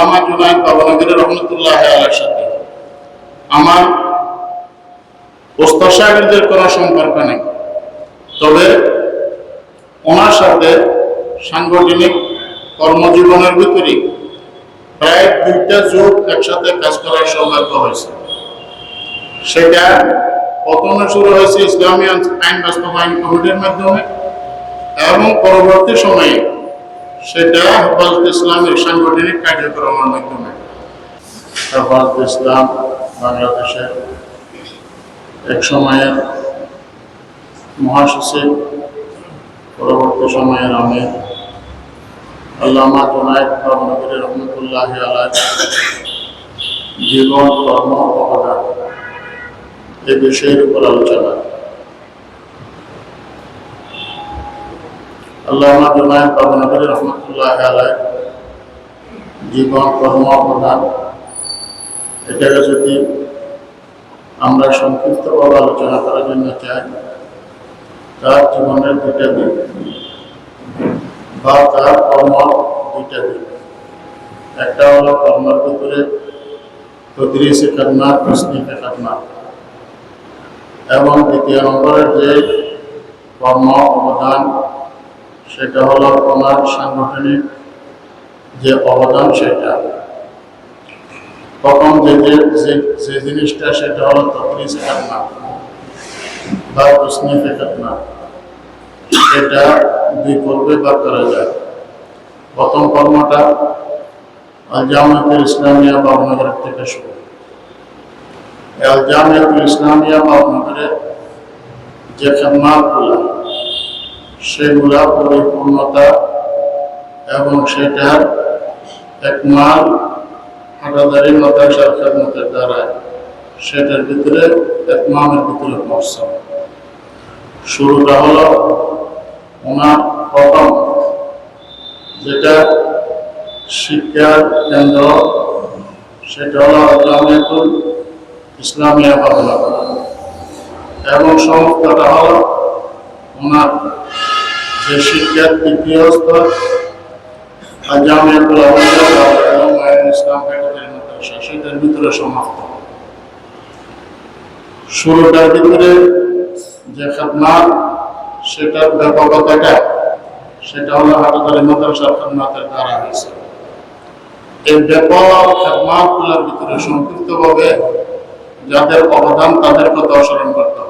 আল্লামা জুনাইদ বাবনগরী রহমতুল্লাহ আলার সাথে। আমার ওস্তাদ সাহেবদের কোনো সম্পর্ক নেই। তবে ওনার সাথে সাংগঠনিক কর্মজীবনের ভিতরে প্রায় দুইটা যুগ একসাথে কাজ করার সৌভাগ্য হয়েছে। সেটা প্রথমে শুরু হয়েছে ইসলামী আইন বাস্তবায়ন কমিটির মাধ্যমে এবং পরবর্তী সময়ে সেটা হেফাজত ইসলামের সাংগঠনিক কার্যক্রমের মাধ্যমে। হেফাজত ইসলাম বাংলাদেশের এক সময়ের মহাসচিব, পরবর্তী সময়ের আমি আল্লামা জোনায়দ বাবনগরী রহমতুল্লাহ আলাহ জীবন, কর্ম, অবদান এ বিষয়ের উপর আলোচনা। আল্লামা জোনায়দ বাবনগরী রহমতুল্লাহ আলাহ জীবন কর্ম অবদান। এটাকে যদি আমরা সংক্ষিপ্তভাবে আলোচনা করার জন্য চাই, তার জীবনের দুইটা দিক বা তার কর্ম দুইটা দিক। একটা হলো কর্মের ভিতরে তদ্রিসে তসনিকে খাতনা এবং দ্বিতীয় নম্বরের যে কর্ম অবদান সেটা হলো ওনার সাংগঠনিক যে অবদান সেটা। প্রথম যে যে- যে- জিনিসটা সেটা হলো তদ্রিসে খাতনা বা তসনিফে খাতনা। এটা দুই পর্বে ভাগ করা যায়। প্রথম কর্মটা আল জামায়াতুল ইসলামিয়া বাবনগরের থেকে শুরু। আল জামিয়াতুল ইসলামিয়া বাবনগরের যে খেদমাতগুলা সেগুলা পরিপূর্ণতা এবং সেটার একমাল হাটাদারি মাদ্রাসার খেদমতের দ্বারা সেটার ভিতরে একমামের ভিতরে পৌঁছানো শুরুটা হলো ওনার প্রথম, যেটা শিক্ষার কেন্দ্র, সেটা হলো জামিয়াতুল ইসলামিয়া বাংলা। এবং সংস্থাটা হলো যে শিক্ষার তৃতীয় স্তর ভিতরে যে ব্যাপকতাটা, সেটা হলো এই ব্যাপক ভিতরে সংক্ষিপ্তভাবে যাদের অবদান তাদের কথা করতে হবে।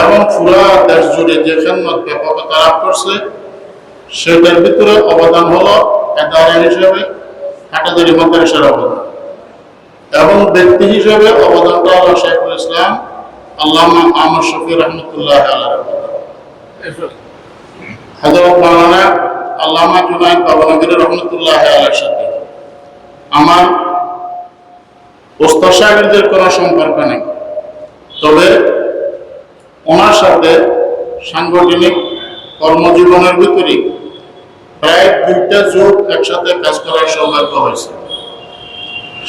এবং পুরা দেশ জুড়ে যে খেদমত ব্যাপকতা লাভ করছে, সেটার ভিতরে অবদান হলো এদারা হিসেবে, হাটাদারি মাদ্রাসার অবদান। এবং ব্যক্তি হিসেবে অবদানটা হলো শেখুল ইসলাম, আল্লামা আহমদ শফি রহমতুল্লাহ হজরত মাওলানা আল্লামা জুনাইদ বাবনগরী রহমতুল্লাহ আলার সাথে। আমার ওস্তাদ সাহেবদের কোনো সম্পর্ক নেই। তবে ওনার সাথে সাংগঠনিক কর্মজীবনের ভিতরে প্রায় দুইটা যুগ একসাথে কাজ করার সৌভাগ্য হয়েছে।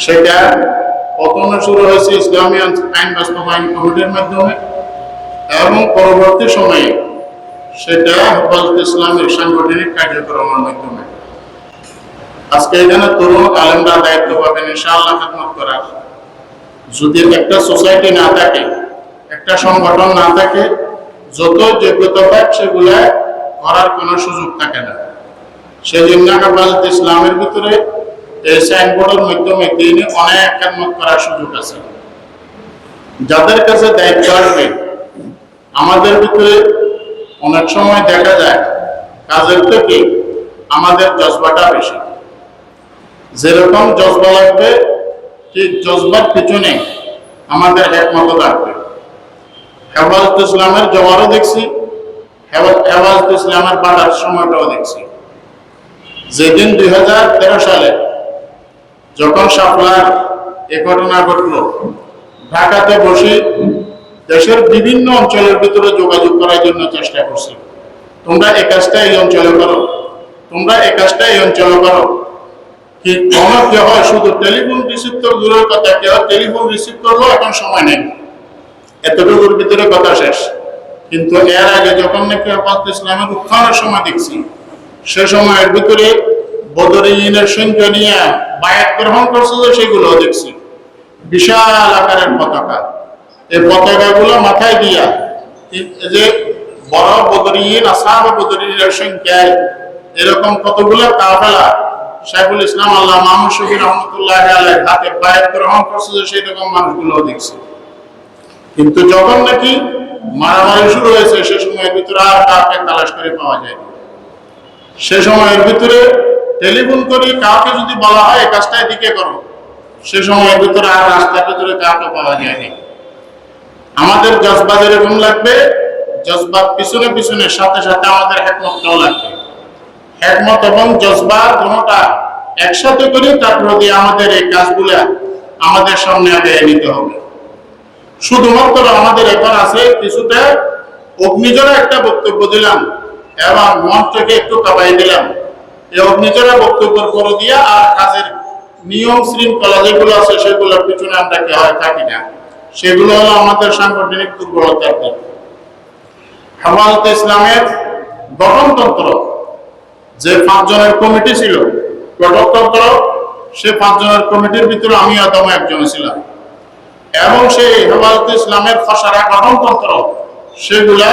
সেটা প্রথমে শুরু হয়েছে ইসলামী আইন বাস্তবায়ন কমিটির মাধ্যমে এবং পরবর্তী সময়ে সেটা হেফাজত ইসলামের সাংগঠনিক কার্যক্রমের মাধ্যমে। আজকে এখানে তরুণ আলেমরা দায়িত্ব পাবেন, ইনশাআল্লাহ খেদমত করার। যদি একটা সোসাইটি না থাকে একটা সংগঠন না থাকে, যত যোগ্যতা পাক সেগুলা করার কোনো সুযোগ থাকে না। সেই জন্য হেফাজত ইসলামের ভিতরে এই সাইনবোর্ডের মাধ্যমে তিনি অনেক খেদমত করার সুযোগ আছে। যাদের কাছে দায়িত্ব আসবে, আমাদের ভিতরে অনেক সময় দেখা যায়, কাজের থেকে আমাদের জজবাটা বেশি। যেরকম জজবা লাগবে, ঠিক জজবার পিছনে আমাদের একমত থাকবে। হেফাজত ইসলামের জবারও দেখছি, হেফা- হেফাজত ইসলামের বাটার সময়টাও দেখছি। যেদিন দুই হাজার তেরো সালে যখন সাপলার এ ঘটনা ঘটলো, ঢাকাতে বসে দেশের বিভিন্ন অঞ্চলের ভিতরে যোগাযোগ করার জন্য চেষ্টা করছি। তোমরা এই কাজটা এই অঞ্চলে করো, তোমরা এই কাজটা এই অঞ্চলে করো। কি কোনো হয় শুধু টেলিফোন রিসিভ তো দূরের কথা কি হয় টেলিফোন রিসিভ করব এখন সময় নেই। এতটুকুর ভিতরে কথা শেষ। কিন্তু এর আগে যখন নাকি আপাত ইসলামের উত্থানের সময় দেখছি, সে সময়ের ভিতরে বদরিনের সৈন্য নিয়ে বায়াত গ্রহণ করছে যে সেগুলো দেখছি। বিশাল আকারের পতাকা। এই পতাকাগুলো মাথায় দিয়া যে বড় বদরিন, আসাব বদরিনের সংখ্যায় এরকম কতগুলো কাফেলা শাইখুল ইসলাম আল্লাহ মাহমুদ শফি রহমতুল্লাহ আলাই হাতে বায়াত গ্রহণ করছে যে সেই রকম মানুষগুলো দেখছি। কিন্তু যখন নাকি মারামারি শুরু হয়েছে, সে সময়ের ভিতরে আর কাউকে তালাশ করে পাওয়া যায় সে সময়ের ভিতরে টেলিফোন করে কাউকে যদি বলা হয়, এই কাজটা এদিকে করো, সে সময়ের ভিতরে আর রাস্তার ভিতরে কাউকে পাওয়া যায়নি আমাদের জজবাদ এরকম লাগবে, জজবাদ পিছনে পিছনে, সাথে সাথে আমাদের হ্যাকমতটাও লাগবে। হ্যাকমত এবং জজবা কোনোটা একসাথে করে তারপর দিয়ে আমাদের এই কাজগুলা আমাদের সামনে আগে নিতে হবে। শুধুমাত্র আমাদের এখন আছে কিছুটা অগ্নিজরা একটা বক্তব্য দিলাম এবং মঞ্চকে একটু কাবাই দিলাম। এই অগ্নিজরা বক্তব্যের পর দিয়া আর কাজের নিয়ম শৃঙ্খলা যেগুলো আছে সেগুলোর পিছনে আমরা কে হয় থাকি না। সেগুলো হলো আমাদের সাংগঠনিক দুর্বলতার দিক হেফাজত ইসলামের গঠনতন্ত্র, যে পাঁচজনের কমিটি ছিল, গঠনতন্ত্র, সে পাঁচজনের কমিটির ভিতরে আমি অদম একজন ছিলাম। এবং সেই হেফাজত ইসলামের খসারা গঠনতন্ত্র সেগুলা